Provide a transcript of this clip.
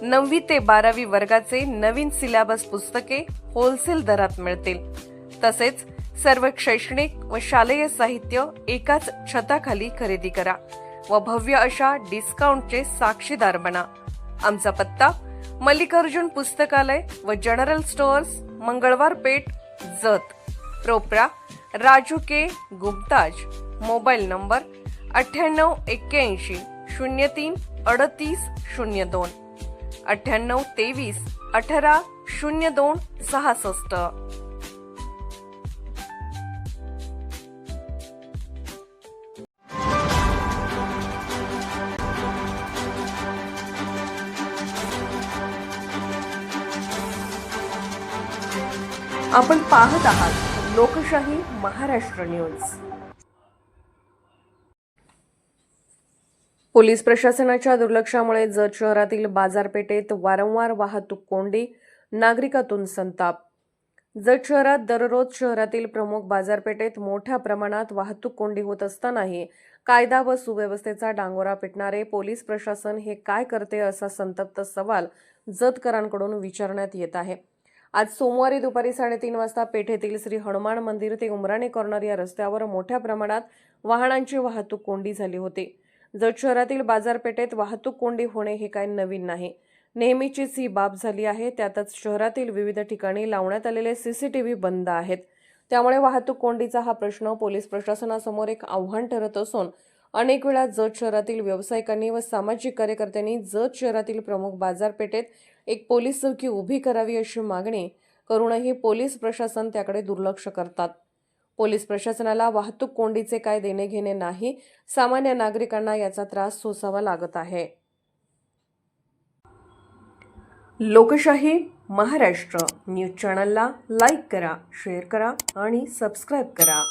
नववी ते बारावी वर्गाचे नवीन सिलेबस पुस्तके होलसेल दरात मिळतील. तसेच सर्व शैक्षणिक व शालेय साहित्य एकाच छताखाली खरेदी करा व भव्य अशा डिस्काउंटचे साक्षीदार बना. आमचा पत्ता मल्लिकार्जुन पुस्तकालय व जनरल स्टोअर्स मंगळवार पेठ जत. प्रोप्रा राजू के गुप्ताज. मोबाईल नंबर अठ्ठ्याण्णव एक्क्याऐंशी शून्य तीन अडतीस शून्य दोन. अठ्ठ्याण्णव तेवीस अठरा शून्य दोन सहासष्ट. आपण पाहत आहात लोकशाही महाराष्ट्र न्यूज. पोलीस प्रशासनाच्या दुर्लक्षामुळे जत शहरातील बाजारपेठेत वारंवार वाहतूक कोंडी नागरिकातून संताप. जत शहरात दररोज शहरातील प्रमुख बाजारपेठेत मोठ्या प्रमाणात वाहतूक कोंडी होत असतानाही कायदा व सुव्यवस्थेचा डांगोरा पिटणारे पोलीस प्रशासन हे काय करते असा संतप्त सवाल जतकरांकडून विचारण्यात येत आहे. आज सोमवारी दुपारी साडेतीन वाजता पेठेतील श्री हनुमान मंदिर ते उमराणे कॉर्नर या रस्त्यावर मोठ्या प्रमाणात वाहनांची वाहतूक कोंडी झाली होती. जत शहरातील बाजारपेठेत वाहतूक कोंडी होणे हे काही नवीन नाही. नेहमीचीच ही बाब झाली आहे. त्यातच शहरातील विविध ठिकाणी लावण्यात आलेले सीसीटीव्ही बंद आहेत. त्यामुळे वाहतूक कोंडीचा हा प्रश्न पोलीस प्रशासनासमोर एक आव्हान ठरत असून अनेक वेळा जत शहरातील व्यावसायिकांनी व सामाजिक कार्यकर्त्यांनी जत शहरातील प्रमुख बाजारपेठेत एक पोलीस चौकी उभी करावी अशी मागणी करूनही पोलीस प्रशासन त्याकडे दुर्लक्ष करतात. पोलीस प्रशासनाला वाहतूक कोंडीचे काय देणे घेणे नाही सामान्य नागरिकांना याचा त्रास सोसावा लागत आहे. लोकशाही महाराष्ट्र न्यूज चॅनलला लाईक करा शेअर करा आणि सबस्क्राईब करा.